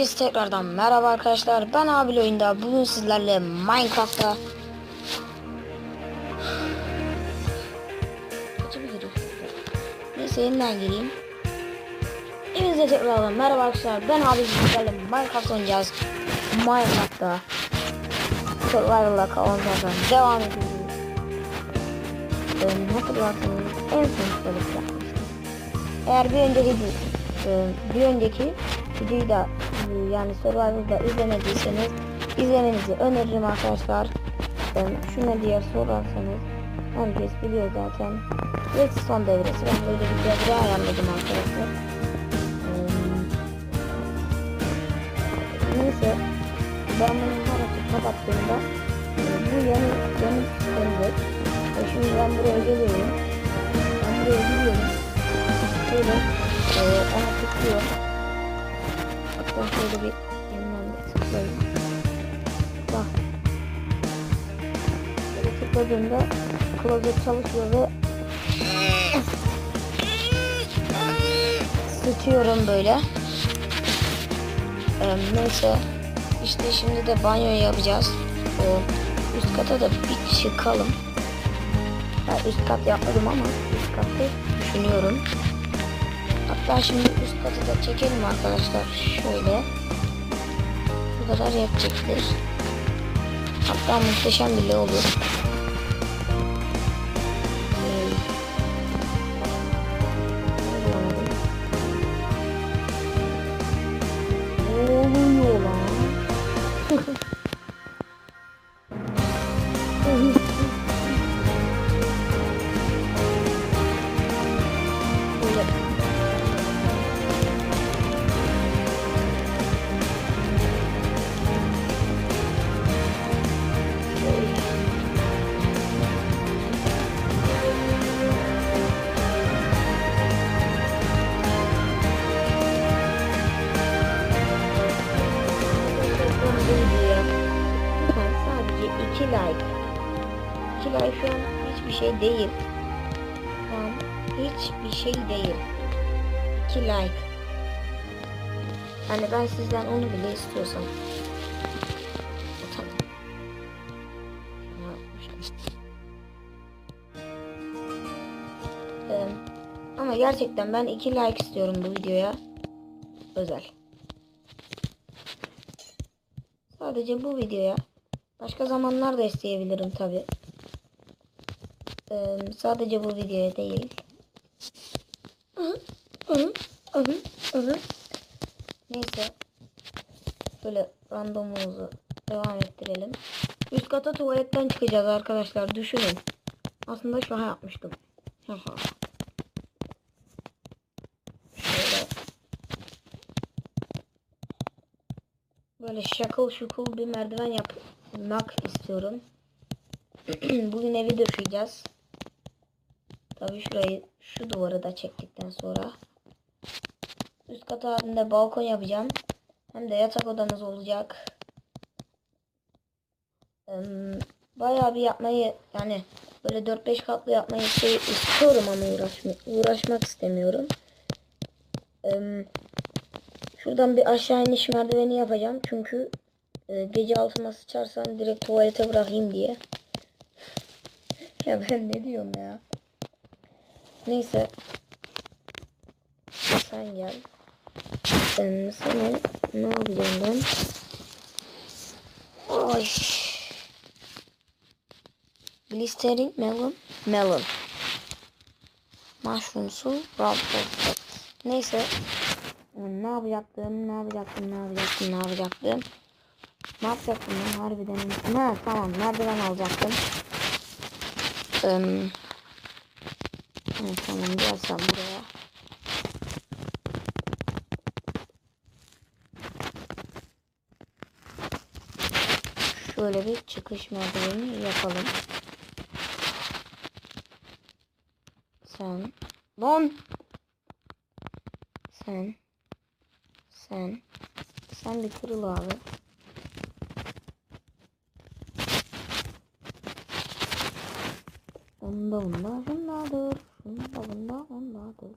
Herkese tekrardan merhaba arkadaşlar. Ben Abil oyunda. Bugün sizlerle Minecraft'ta? Neyse yeniden gireyim. Hepinize tekrardan merhaba arkadaşlar. Ben Abil sizlerle Minecraft oynayacağız. Minecraft'ta Survival'la kalıncadan devam ediyoruz. Ee, hatırlarsanız en son şöyle yapmıştım. Eğer bir önceki bir önceki videoyu da e, yani Survival'da izlemediyseniz izlemenizi öneririm arkadaşlar. Şu ne diye sorarsanız herkes biliyor zaten. Redstone devresi ben böyle bir devre ayarladım arkadaşlar. E, Neyse ben bunu hareket kapattığımda e, bu yeni yeni sistemde e, şimdi ben buraya geliyorum. Ben buraya giriyorum. Şöyle e, ona tıklıyor. Hatta şöyle bir yeniden de tıklayayım. Bak. Böyle tıkladığımda klozet çalışıyor ve sıçıyorum böyle. Ee, neyse. İşte şimdi de banyo yapacağız. Ee, üst kata da bir çıkalım. Ha, üst kat yapmadım ama üst katı düşünüyorum. Hatta şimdi katı da çekelim arkadaşlar. Şöyle. Bu kadar yetecektir. Hatta muhteşem bile olur. 2 like şu hiçbir şey değil. Şu an hiçbir şey değil. 2 like. Yani ben sizden onu bile istiyorsam. Ee, ama gerçekten ben 2 like istiyorum bu videoya. Özel. Sadece bu videoya. Başka zamanlar da isteyebilirim tabi. Sadece bu videoya değil. Neyse. Böyle randomumuzu devam ettirelim. Üst kata tuvaletten çıkacağız arkadaşlar. Düşünün. Aslında şu yapmıştım. Şöyle. Böyle şakıl şukul bir merdiven yapmak istiyorum. Bugün evi döşeyeceğiz. Tabii şurayı şu duvarı da çektikten sonra üst kat halinde balkon yapacağım. Hem de yatak odamız olacak. Bayağı bir yapmayı yani böyle 4-5 katlı yapmayı şey istiyorum ama uğraşma, uğraşmak istemiyorum. Şuradan bir aşağı iniş merdiveni yapacağım. Çünkü e, gece altıma sıçarsan direkt tuvalete bırakayım diye. ya ben ne diyorum ya. Neyse. Sen gel. Ben seni ne yapacağım ben? Oy. Blistering melon. Melon. Mushroom su. Rabbit. Neyse. Ne yapacaktım, ne yapacaktım, ne yapacaktım, ne yapacaktım. Ne yapacaktım ben harbiden? Ha tamam merdiven alacaktım. Ee, evet, tamam gelsem buraya. Şöyle bir çıkış merdiveni yapalım. Sen. Lan. Sen. Sen. Sen bir kırıl abi. Onda bunda şundadır. Bunda bunda onda dur.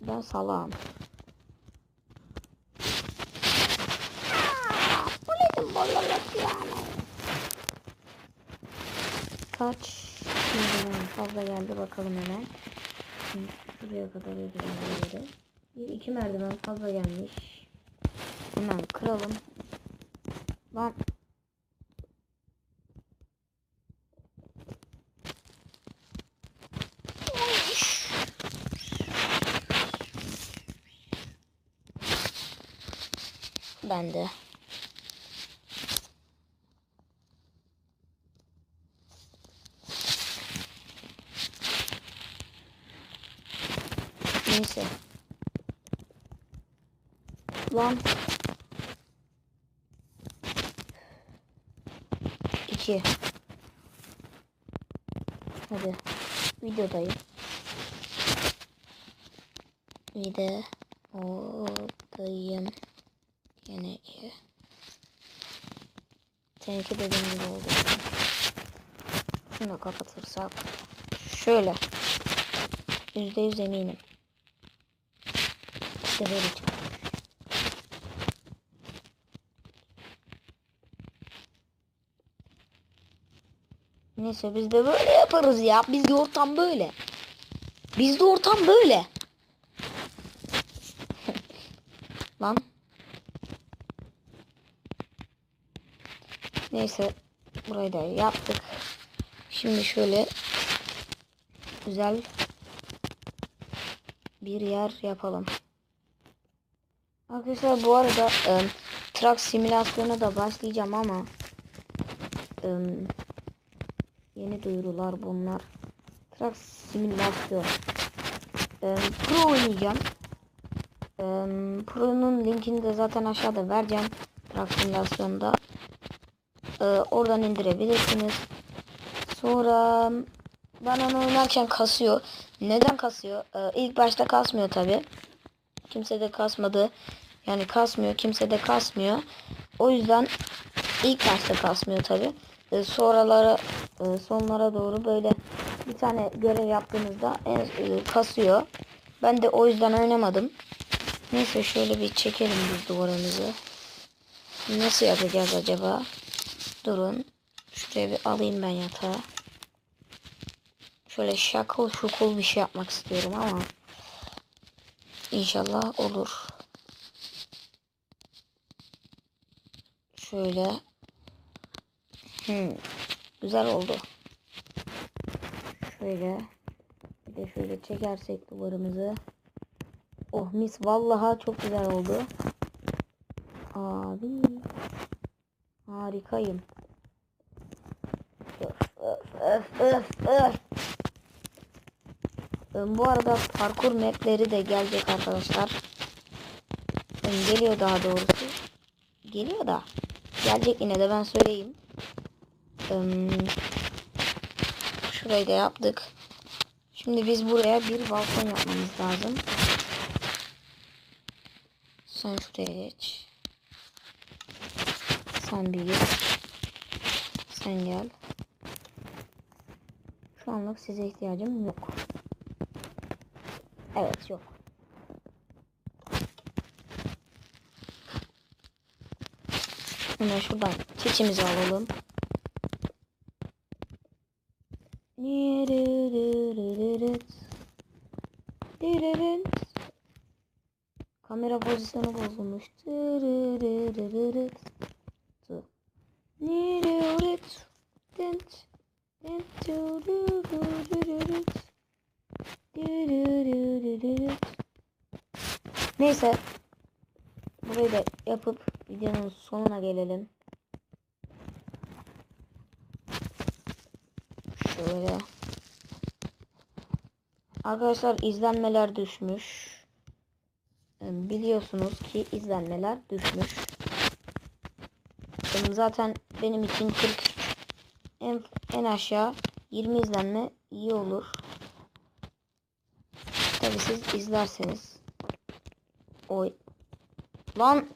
Ben salam. Bu nedir bollalık yani? Kaç? Fazla geldi bakalım hemen. Şimdi şuraya kadar ödülleri. Bir iki merdiven fazla gelmiş. Hemen kıralım. Lan Ben de. Neyse. Lan. İki. Hadi. Videodayım. Videodayım. Yine iyi. Seninki dediğim gibi oldu. Şunu da kapatırsak. Şöyle. Yüzde yüz eminim. İşte böyle. Neyse biz de böyle yaparız ya. Bizde ortam böyle. Bizde ortam böyle. Lan. Neyse. Burayı da yaptık. Şimdi şöyle güzel bir yer yapalım. Arkadaşlar bu arada e, truck simülasyonu da başlayacağım ama e, yeni duyurular bunlar. Truck simülasyon. E, Pro oynayacağım. E, Pro'nun linkini de zaten aşağıda vereceğim. Truck simülasyonda. E, oradan indirebilirsiniz. Sonra ben onu oynarken kasıyor. Neden kasıyor? Ee, ilk başta kasmıyor tabi. Kimse de kasmadı. Yani kasmıyor. Kimse de kasmıyor. O yüzden ilk başta kasmıyor tabi. Ee, sonralara e, sonlara doğru böyle bir tane görev yaptığınızda en, e, kasıyor. Ben de o yüzden oynamadım. Neyse şöyle bir çekelim biz duvarımızı. Nasıl yapacağız acaba? Durun. Şuraya bir alayım ben yatağı. Şöyle şakıl şukul bir şey yapmak istiyorum ama inşallah olur. Şöyle hmm, güzel oldu. Şöyle bir de şöyle çekersek duvarımızı. Oh mis vallaha çok güzel oldu. Abi harikayım. Öf öf öf öf. Bu arada parkur mapleri de gelecek arkadaşlar. Geliyor daha doğrusu. Geliyor da. Gelecek yine de ben söyleyeyim. Şurayı da yaptık. Şimdi biz buraya bir balkon yapmamız lazım. Sen şuraya geç. Sen bir geç. Sen gel. Şu anlık size ihtiyacım yok. Evet yok. Hemen şuradan çiçimizi alalım. Kamera pozisyonu bozulmuş. Neyse. Burayı da yapıp videonun sonuna gelelim. Şöyle. Arkadaşlar izlenmeler düşmüş. Biliyorsunuz ki izlenmeler düşmüş. Zaten benim için 40 en, en aşağı 20 izlenme iyi olur. Tabi siz izlerseniz. Oy. Lan.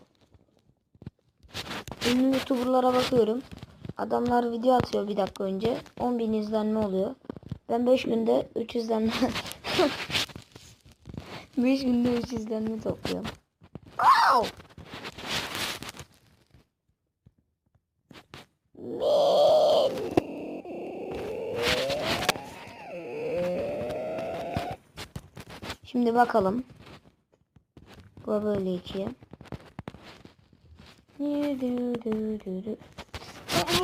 Ünlü youtuberlara bakıyorum. Adamlar video atıyor bir dakika önce. 10.000 izlenme oluyor. Ben 5 günde 3 izlenme 5 günde 3 izlenme topluyorum. Wow! Şimdi bakalım. Bu böyle iki.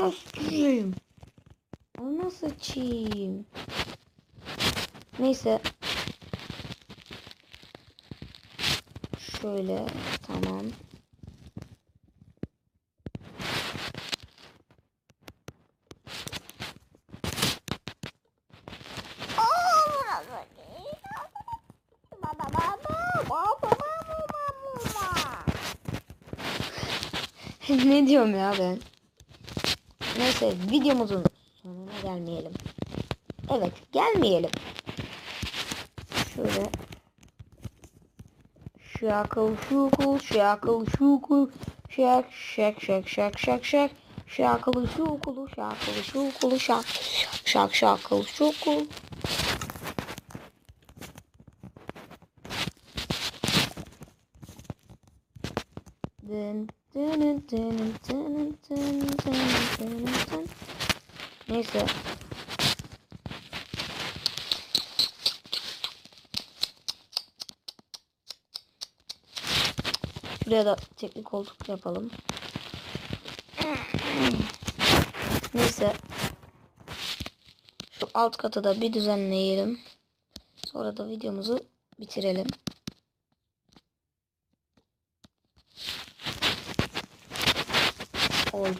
Aa, sıçayım. Onu sıçayım. Neyse. Şöyle tamam. ne diyorum ya ben? Neyse videomuzun sonuna gelmeyelim. Evet gelmeyelim. Şöyle. Şakıl şukul şakıl şukul şak şak şak şak şak şak şakıl şukulu şakıl şukulu şak şak şakıl şukul Dın Neyse. Şuraya da teknik koltuk yapalım. Neyse. Şu alt katı da bir düzenleyelim. Sonra da videomuzu bitirelim. Oy.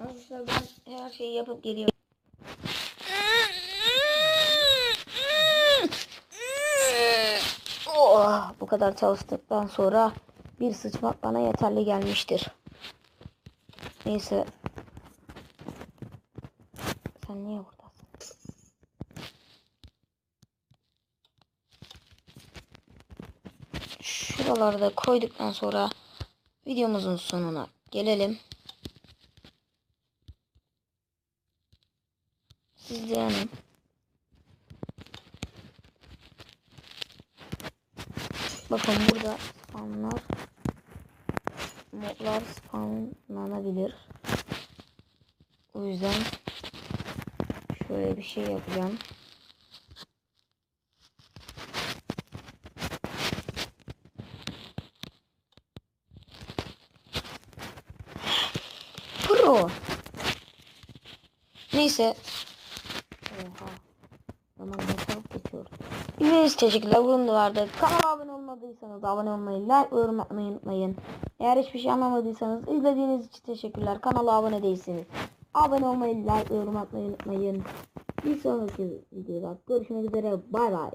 Arkadaşlar ben her şeyi yapıp geliyorum. Oh, bu kadar çalıştıktan sonra bir sıçmak bana yeterli gelmiştir. Neyse. Sen niye buradasın? Şuraları da koyduktan sonra videomuzun sonuna gelelim. Siz de yani Bakın burada spawnlar modlar spawnlanabilir. O yüzden şöyle bir şey yapacağım. Pro. Neyse. Oha. Zaman ne çabuk geçiyor. İzlediğiniz teşekkürler. Bunun da vardı. Kanala abone olmadıysanız abone olmayı, like ve yorum atmayı unutmayın. Eğer hiçbir şey anlamadıysanız izlediğiniz için teşekkürler. Kanala abone değilsiniz. Abone olmayı, like ve yorum atmayı unutmayın. Bir sonraki videoda görüşmek üzere. Bay bay.